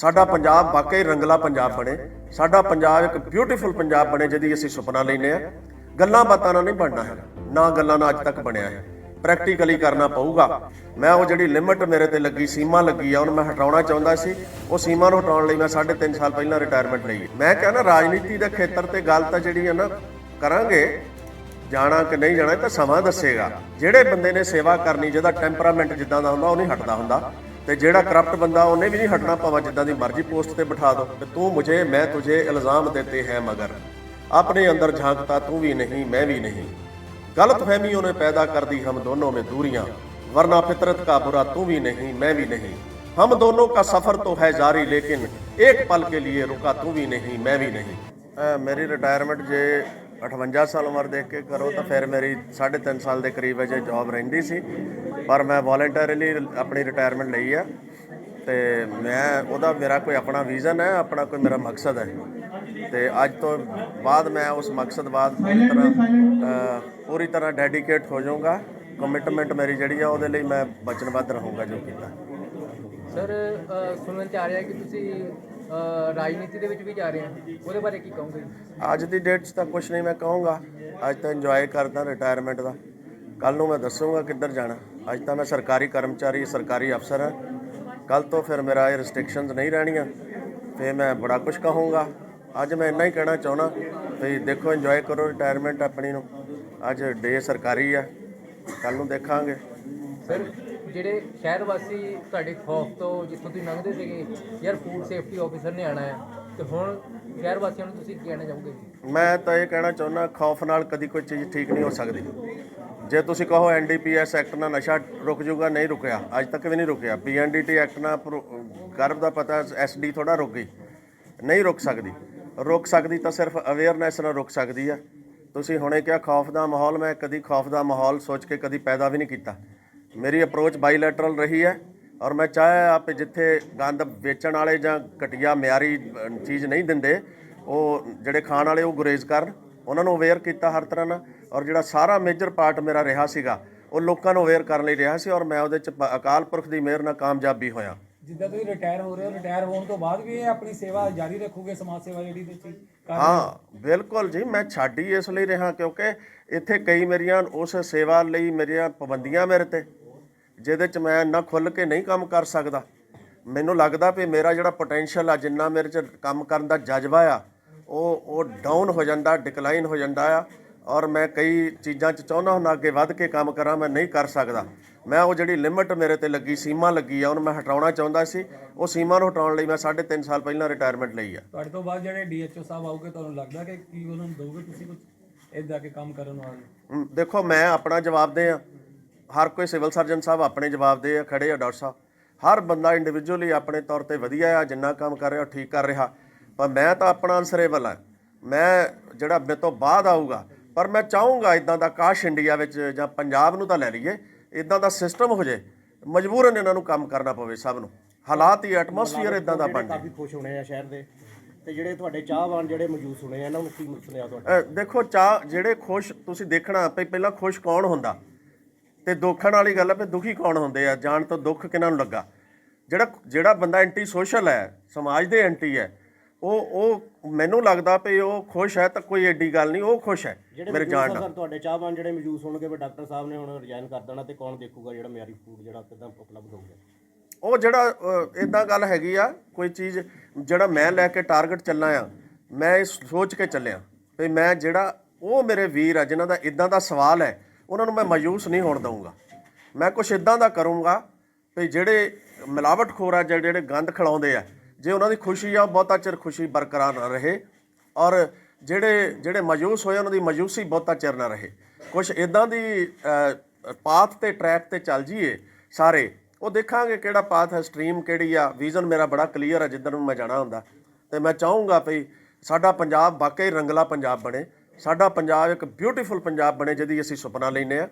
ਸਾਡਾ ਪੰਜਾਬ ਵਾਕਈ ਰੰਗਲਾ ਪੰਜਾਬ ਬਣੇ। ਸਾਡਾ ਪੰਜਾਬ ਇੱਕ ਬਿਊਟੀਫੁਲ ਪੰਜਾਬ ਬਣੇ ਜਿਹਦੀ ਅਸੀਂ ਸੁਪਨਾ ਲੈਨੇ ਆ ਗੱਲਾਂ ਬਾਤਾਂ ਨਾਲ ਨਹੀਂ ਬਣਨਾ ਹੈ ਨਾ ਗੱਲਾਂ ਨਾਲ ਅੱਜ ਤੱਕ ਬਣਿਆ ਹੈ। ਪ੍ਰੈਕਟੀਕਲੀ ਕਰਨਾ ਪਊਗਾ। ਮੈਂ ਉਹ ਜਿਹੜੀ ਲਿਮਟ ਮੇਰੇ ਤੇ ਲੱਗੀ, ਸੀਮਾ ਲੱਗੀ ਆ, ਉਹਨੂੰ ਮੈਂ ਹਟਾਉਣਾ ਚਾਹੁੰਦਾ ਸੀ। ਉਹ ਸੀਮਾ ਨੂੰ ਹਟਾਉਣ ਲਈ ਮੈਂ 3.5 ਸਾਲ ਪਹਿਲਾਂ ਰਿਟਾਇਰਮੈਂਟ ਲਈ। ਮੈਂ ਕਹਿੰਦਾ ਰਾਜਨੀਤੀ ਦੇ ਖੇਤਰ ਤੇ ਗੱਲ ਤਾਂ ਜਿਹੜੀ ਹੈ ਨਾ ਕਰਾਂਗੇ। ਜਾਣਾ ਕਿ ਨਹੀਂ ਜਾਣਾ ਤਾਂ ਸਮਾਂ ਦੱਸੇਗਾ। ਜਿਹੜੇ ਬੰਦੇ ਨੇ ਸੇਵਾ ਕਰਨੀ, ਜਿਹਦਾ ਟੈਂਪਰਾਮੈਂਟ ਜਿੱਦਾਂ ਦਾ ਹੁੰਦਾ, ਉਹ ਨਹੀਂ ਹਟਦਾ ਹੁੰਦਾ। ਤੇ ਜਿਹੜਾ ਕਰਪਟ ਬੰਦਾ ਉਹਨੇ ਵੀ ਨਹੀਂ ਹਟਣਾ ਭਾਵੇਂ ਜਿੱਦਾਂ ਦੀ ਮਰਜ਼ੀ ਪੋਸਟ ਤੇ ਬਿਠਾ ਦੋ ਤੇ ਤੂੰ ਮੁਝੇ ਮੈਂ ਤੁਝੇ ਇਲਜ਼ਾਮ ਦੇਤੇ ਹੈ ਮਗਰ ਆਪਣੇ ਅੰਦਰ झांकता तू भी नहीं मैं भी नहीं गलत फहमियों ने पैदा कर दी हम दोनों में दूरियां वरना फितरत का बुरा तू भी नहीं मैं भी नहीं हम दोनों का सफर तो है जारी लेकिन एक पल के लिए रुका तू भी नहीं मैं भी नहीं ਅਹ ਮੇਰੀ ਰਿਟਾਇਰਮੈਂਟ ਜੇ 58 ਸਾਲ ਉਮਰ ਦੇਖ ਕੇ ਕਰੋ ਤਾਂ ਫਿਰ ਮੇਰੀ 3.5 ਸਾਲ ਦੇ ਕਰੀਬ ਅਜੇ ਜੌਬ ਰਹਿੰਦੀ ਸੀ ਪਰ ਮੈਂ ਵੋਲੰਟਰੀਲੀ ਆਪਣੀ ਰਿਟਾਇਰਮੈਂਟ ਲਈ ਆ ਤੇ ਮੈਂ ਉਹਦਾ ਮੇਰਾ ਕੋਈ ਆਪਣਾ ਵਿਜ਼ਨ ਹੈ ਆਪਣਾ ਕੋਈ ਮੇਰਾ ਮਕਸਦ ਹੈ। ਤੇ ਅੱਜ ਤੋਂ ਬਾਅਦ ਮੈਂ ਉਸ ਮਕਸਦ ਬਾਅਦ ਪੂਰੀ ਤਰ੍ਹਾਂ ਪੂਰੀ ਤਰ੍ਹਾਂ ਡੈਡੀਕੇਟ ਹੋ ਜਾਊਂਗਾ। ਕਮਿਟਮੈਂਟ ਮੇਰੀ ਜਿਹੜੀ ਆ ਉਹਦੇ ਲਈ ਮੈਂ ਵਚਨਬੱਧ ਰਹੂੰਗਾ ਜੋ ਕੀਤਾ। ਸਰ ਸੁਣਨ ਚ ਆ ਰਿਹਾ ਕਿ ਤੁਸੀਂ ਰਾਜਨੀਤੀ ਦੇ ਵਿੱਚ ਵੀ ਜਾ ਰਹੇ ਹੋ। ਉਹਦੇ ਬਾਰੇ ਕੀ ਕਹੋਗੇ? ਅੱਜ ਦੀ ਡੇਟ 'ਚ ਤਾਂ ਕੁਝ ਨਹੀਂ ਮੈਂ ਕਹੂੰਗਾ। ਅੱਜ ਤਾਂ ਇੰਜੋਏ ਕਰਦਾ ਰਿਟਾਇਰਮੈਂਟ ਦਾ। ਕੱਲ ਨੂੰ ਮੈਂ ਦੱਸੂਗਾ ਕਿੱਧਰ ਜਾਣਾ। ਅੱਜ ਤਾਂ ਮੈਂ ਸਰਕਾਰੀ ਕਰਮਚਾਰੀ, ਸਰਕਾਰੀ ਅਫਸਰ ਹਾਂ। ਕੱਲ ਤੋਂ ਫਿਰ ਮੇਰਾ ਇਹ ਰਿਸਟ੍ਰਿਕਸ਼ਨਸ ਨਹੀਂ ਰਹਿਣੀਆਂ। ਤੇ ਮੈਂ ਬੜਾ ਕੁਝ ਕਹੂੰਗਾ। ਅੱਜ ਮੈਂ ਇੰਨਾ ਹੀ ਕਹਿਣਾ ਚਾਹੁੰਦਾ ਵੀ ਦੇਖੋ ਇੰਜੋਏ ਕਰੋ ਰਿਟਾਇਰਮੈਂਟ ਆਪਣੀ ਨੂੰ। ਅੱਜ ਡੇ ਸਰਕਾਰੀ ਆ। ਕੱਲ ਨੂੰ ਦੇਖਾਂਗੇ। ਸਰ, ਜਿਹੜੇ ਸ਼ਹਿਰ ਵਾਸੀ ਤੁਹਾਡੇ ਖੌਫ ਤੋਂ ਜਿੱਥੋਂ ਤੁਸੀਂ ਲੰਘਦੇ ਸੀਗੇ, ਯਾਰ ਫੂਡ ਸੇਫਟੀ ਆਫੀਸਰ ਨੇ ਆਣਾ ਹੈ। ਤੇ ਹੁਣ ਸ਼ਹਿਰ ਵਾਸੀਆਂ ਨੂੰ ਤੁਸੀਂ ਕੀ ਕਹਿਣਾ ਚਾਹੋਗੇ? ਮੈਂ ਤਾਂ ਇਹ ਕਹਿਣਾ ਚਾਹੁੰਦਾ, ਖੌਫ ਨਾਲ ਕਦੀ ਕੋਈ ਚੀਜ਼ ਠੀਕ ਨਹੀਂ ਹੋ ਸਕਦੀ। ਜੇ ਤੁਸੀਂ ਕਹੋ ਐਨਡੀਪੀਐਸ ਐਕਟ ਨਾਲ ਨਸ਼ਾ ਰੁਕ ਜਾਊਗਾ, ਨਹੀਂ ਰੁਕਿਆ। ਅੱਜ ਤੱਕ ਵੀ ਨਹੀਂ ਰੁਕਿਆ। ਪੀਐਨਡੀਟੀ ਐਕਟ ਨਾਲ ਗਰਭ ਦਾ ਪਤਾ ਐਸਡੀ ਥੋੜਾ ਰੁਕ ਗਈ। ਨਹੀਂ ਰੁਕ ਸਕਦੀ। ਰੁਕ ਸਕਦੀ ਤਾਂ ਸਿਰਫ ਅਵੇਅਰਨੈਸ ਨਾਲ ਰੁਕ ਸਕਦੀ ਆ। ਤੁਸੀਂ ਹੁਣੇ ਕਿਹਾ ਖੌਫ ਦਾ ਮਾਹੌਲ, ਮੈਂ ਕਦੀ ਖੌਫ ਦਾ ਮਾਹੌਲ ਸੋਚ ਕੇ ਕਦੀ ਪੈਦਾ ਵੀ ਨਹੀਂ ਕੀਤਾ। ਮੇਰੀ ਅਪਰੋਚ ਬਾਈਲੈਟਰਲ ਰਹੀ ਹੈ। ਔਰ ਮੈਂ ਚਾਹਿਆ ਆਪੇ ਜਿੱਥੇ ਗੰਦ ਵੇਚਣ ਵਾਲੇ ਜਾਂ ਘਟੀਆ ਮਿਆਰੀ ਚੀਜ਼ ਨਹੀਂ ਦਿੰਦੇ ਉਹ ਜਿਹੜੇ ਖਾਣ ਵਾਲੇ ਉਹ ਗੁਰੇਜ਼ ਕਰਨ। ਉਹਨਾਂ ਨੂੰ ਅਵੇਅਰ ਕੀਤਾ ਹਰ ਤਰ੍ਹਾਂ ਨਾਲ ਔਰ ਜਿਹੜਾ ਸਾਰਾ ਮੇਜਰ ਪਾਰਟ ਮੇਰਾ ਰਿਹਾ ਸੀਗਾ ਉਹ ਲੋਕਾਂ ਨੂੰ ਅਵੇਅਰ ਕਰਨ ਲਈ ਰਿਹਾ ਸੀ ਔਰ ਮੈਂ ਉਹਦੇ ਚ ਅਕਾਲ ਪੁਰਖ ਦੀ ਮਿਹਰ ਨਾਲ ਕਾਮਯਾਬੀ ਹੋਇਆ। ਜਿੱਦਾਂ ਤੁਸੀਂ ਰਿਟਾਇਰ ਹੋ ਰਹੇ ਹੋ ਰਿਟਾਇਰ ਹੋਣ ਤੋਂ ਬਾਅਦ ਵੀ ਇਹ ਆਪਣੀ ਸੇਵਾ ਜਾਰੀ ਰੱਖੋਗੇ ਸਮਾਜ ਸੇਵਾ ਜਿਹੜੀ ਤੁਸੀਂ ਹੋ ਬਿਲਕੁਲ ਜੀ ਮੈਂ ਛੱਡ ਹੀ ਇਸ ਲਈ ਰਿਹਾ ਕਿਉਂਕਿ ਇੱਥੇ ਕਈ ਮੇਰੀਆਂ ਉਸ ਸੇਵਾ ਲਈ ਮੇਰੀਆਂ ਪਾਬੰਦੀਆਂ ਮੇਰੇ ਤੇ। ਜਿਹਦੇ ਚ ਮੈਂ ਨਾ ਖੁੱਲ ਕੇ ਨਹੀਂ ਕੰਮ ਕਰ ਸਕਦਾ। ਮੈਨੂੰ ਲੱਗਦਾ ਵੀ ਮੇਰਾ ਜਿਹੜਾ ਪੋਟੈਂਸ਼ੀਅਲ ਆ ਜਿੰਨਾ ਮੇਰੇ ਚ ਕੰਮ ਕਰਨ ਦਾ ਜਜ਼ਬਾ ਆ ਉਹ ਉਹ ਡਾਊਨ ਹੋ ਜਾਂਦਾ ਡਿਕਲਾਈਨ ਹੋ ਜਾਂਦਾ ਆ। ਔਰ ਮੈਂ ਕਈ ਚੀਜ਼ਾਂ ਚ ਚਾਹੁੰਦਾ ਹੁੰਦਾ ਅੱਗੇ ਵੱਧ ਕੇ ਕੰਮ ਕਰਾਂ ਮੈਂ ਨਹੀਂ ਕਰ ਸਕਦਾ। ਮੈਂ ਉਹ ਜਿਹੜੀ ਲਿਮਟ ਮੇਰੇ ਤੇ ਲੱਗੀ ਸੀਮਾ ਲੱਗੀ ਆ ਉਹਨੂੰ ਮੈਂ ਹਟਾਉਣਾ ਚਾਹੁੰਦਾ ਸੀ। ਉਹ ਸੀਮਾ ਨੂੰ ਹਟਾਉਣ ਲਈ ਮੈਂ 3.5 ਸਾਲ ਪਹਿਲਾਂ ਰਿਟਾਇਰਮੈਂਟ ਲਈ ਆ। ਤੁਹਾਡੇ ਤੋਂ ਬਾਅਦ ਜਿਹੜੇ ਡੀਐਚਓ ਸਾਹਿਬ ਆਉਗੇ ਤੁਹਾਨੂੰ ਲੱਗਦਾ ਕਿ ਕੀ ਉਹਨਾਂ ਨੂੰ ਦੋਗੇ ਤੁਸੀਂ ਕੁਝ ਇਦਾਂ ਕੇ ਕੰਮ ਕਰਨ ਵਾਲੇ? ਦੇਖੋ ਮੈਂ ਆਪਣਾ ਜਵਾਬ ਦੇ ਆ ਹਰ ਕੋਈ ਸਿਵਲ ਸਰਜਨ ਸਾਹਿਬ ਆਪਣੇ ਜਵਾਬ ਦੇ ਆ ਖੜੇ ਆ ਡਾਕਟਰ ਸਾਹਿਬ। ਹਰ ਬੰਦਾ ਇੰਡੀਵਿਜੂਅਲੀ ਆਪਣੇ ਤੌਰ ਤੇ ਵਧੀਆ ਆ ਜਿੰਨਾ ਕੰਮ ਕਰ ਰਿਹਾ ਠੀਕ ਕਰ ਰਿਹਾ। ਪਰ ਮੈਂ ਤਾਂ ਆਪਣਾ ਅਨਸਰੇਬਲ ਆ। ਮੈਂ ਜਿਹੜਾ ਮੇਰੇ ਤੋਂ ਬਾਅਦ ਆਊਗਾ ਪਰ ਮੈਂ ਚਾਹੂੰਗਾ ਇਦਾਂ ਦਾ ਕਾਸ਼ ਇੰਡੀਆ ਵਿੱਚ ਜਾਂ ਪੰਜਾਬ ਨੂੰ ਤਾਂ ਲੈ ਲਈਏ ਇਦਾਂ ਦਾ ਸਿਸਟਮ ਹੋ ਜੇ ਮਜਬੂਰਨ ਇਹਨਾਂ ਨੂੰ ਕੰਮ ਕਰਨਾ ਪਵੇ ਸਭ ਨੂੰ। ਹਾਲਾਤ ਹੀ ਐਟਮੋਸਫੀਅਰ ਇਦਾਂ ਦਾ ਬਣ ਜੇ। ਕਾਫੀ ਖੁਸ਼ ਹੋਣੇ ਆ ਸ਼ਹਿਰ ਦੇ। ਤੇ ਜਿਹੜੇ ਤੁਹਾਡੇ ਚਾਹਵਾਨ ਜਿਹੜੇ ਮੌਜੂਦ ਸੁਣੇ ਆ ਇਹਨਾਂ ਨੂੰ ਕੀ ਸੁਣਿਆ ਤੁਹਾਡਾ? ਦੇਖੋ ਚਾਹ ਜਿਹੜੇ ਖੁਸ਼ ਤੁਸੀਂ ਦੇਖਣਾ ਪਹਿਲਾਂ ਖੁਸ਼ ਕੌਣ ਹੁੰਦਾ? ਤੇ ਦੁੱਖਣ ਵਾਲੀ ਗੱਲ ਹੈ ਵੀ ਦੁਖੀ ਕੌਣ ਹੁੰਦੇ ਆ? ਜਾਣ ਤੋਂ ਦੁੱਖ ਕਿਹਨਾਂ ਨੂੰ ਲੱਗਾ? ਜਿਹੜਾ ਜਿਹੜਾ ਬੰਦਾ ਐਂਟੀ ਸੋਸ਼ਲ ਹੈ ਸਮਾਜ ਦੇ ਐਂਟੀ ਹੈ ਉਹ ਉਹ ਮੈਨੂੰ ਲੱਗਦਾ ਵੀ ਉਹ ਖੁਸ਼ ਹੈ ਤਾਂ ਕੋਈ ਐਡੀ ਗੱਲ ਨਹੀਂ ਉਹ ਖੁਸ਼ ਹੈ ਮੇਰੇ ਜਾਣ ਨਾਲ। ਸਰ ਤੁਹਾਡੇ ਚਾਹਵਾਨ ਜਿਹੜੇ ਮੌਜੂਦ ਹੋਣਗੇ ਵੀ ਡਾਕਟਰ ਸਾਹਿਬ ਨੇ ਹੁਣ ਰਿਜ਼ਾਈਨ ਕਰ ਦੇਣਾ ਤੇ ਕੌਣ ਦੇਖੂਗਾ ਜਿਹੜਾ ਮਿਆਰੀ ਫੂਡ ਜਿਹੜਾ ਕਿਦਾਂ ਉਪਲਬਧ ਹੋਊਗਾ? ਉਹ ਜਿਹੜਾ ਇਦਾਂ ਗੱਲ ਹੈਗੀ ਆ ਕੋਈ ਚੀਜ਼ ਜਿਹੜਾ ਮੈਂ ਲੈ ਕੇ ਟਾਰਗੇਟ ਚੱਲਾਂ ਆ ਮੈਂ ਇਹ ਸੋਚ ਕੇ ਚੱਲਿਆ ਵੀ ਮੈਂ ਜਿਹੜਾ ਉਹ ਮੇਰੇ ਵੀਰ ਆ ਜਿਨ੍ਹਾਂ ਦਾ ਇਦਾਂ ਦਾ ਸਵਾਲ ਹੈ ਉਹਨਾਂ ਨੂੰ ਮੈਂ ਮਾਯੂਸ ਨਹੀਂ ਹੋਣ ਦਊਂਗਾ। ਮੈਂ ਕੁਝ ਇਦਾਂ ਦਾ ਕਰੂੰਗਾ ਵੀ ਜਿਹੜੇ ਮਿਲਾਵਟਖੋਰ ਆ, ਜਿਹੜੇ ਜਿਹੜੇ ਗੰਦ ਖਿਲਾਉਂਦੇ ਆ, ਜੇ ਉਹਨਾਂ ਦੀ ਖੁਸ਼ੀ ਆ ਉਹ ਬਹੁਤਾ ਚਿਰ ਖੁਸ਼ੀ ਬਰਕਰਾਰ ਨਾ ਰਹੇ ਔਰ ਜਿਹੜੇ ਜਿਹੜੇ ਮਾਯੂਸ ਹੋਏ ਉਹਨਾਂ ਦੀ ਮਾਯੂਸੀ ਬਹੁਤਾ ਚਿਰ ਨਾ ਰਹੇ। ਕੁਝ ਇਦਾਂ ਦੀ ਪਾਥ ਤੇ ਟਰੈਕ ਤੇ ਚੱਲ ਜੀਏ ਸਾਰੇ, ਉਹ ਦੇਖਾਂਗੇ ਕਿਹੜਾ ਪਾਥ ਹੈ, ਸਟਰੀਮ ਕਿਹੜੀ ਆ, ਵਿਜ਼ਨ ਮੇਰਾ ਬੜਾ ਕਲੀਅਰ ਆ, ਜਿੱਧਰ ਨੂੰ ਮੈਂ ਜਾਣਾ ਹੁੰਦਾ। ਤੇ ਮੈਂ ਚਾਹੂੰਗਾ ਵੀ ਸਾਡਾ ਪੰਜਾਬ ਵਾਕਈ ਰੰਗਲਾ ਪੰਜਾਬ ਬਣੇ। ਸਾਡਾ ਪੰਜਾਬ ਇੱਕ ਬਿਊਟੀਫੁਲ ਪੰਜਾਬ ਬਣੇ ਜਿਹਦੀ ਅਸੀਂ ਸੁਪਨਾ ਲੈਨੇ ਆ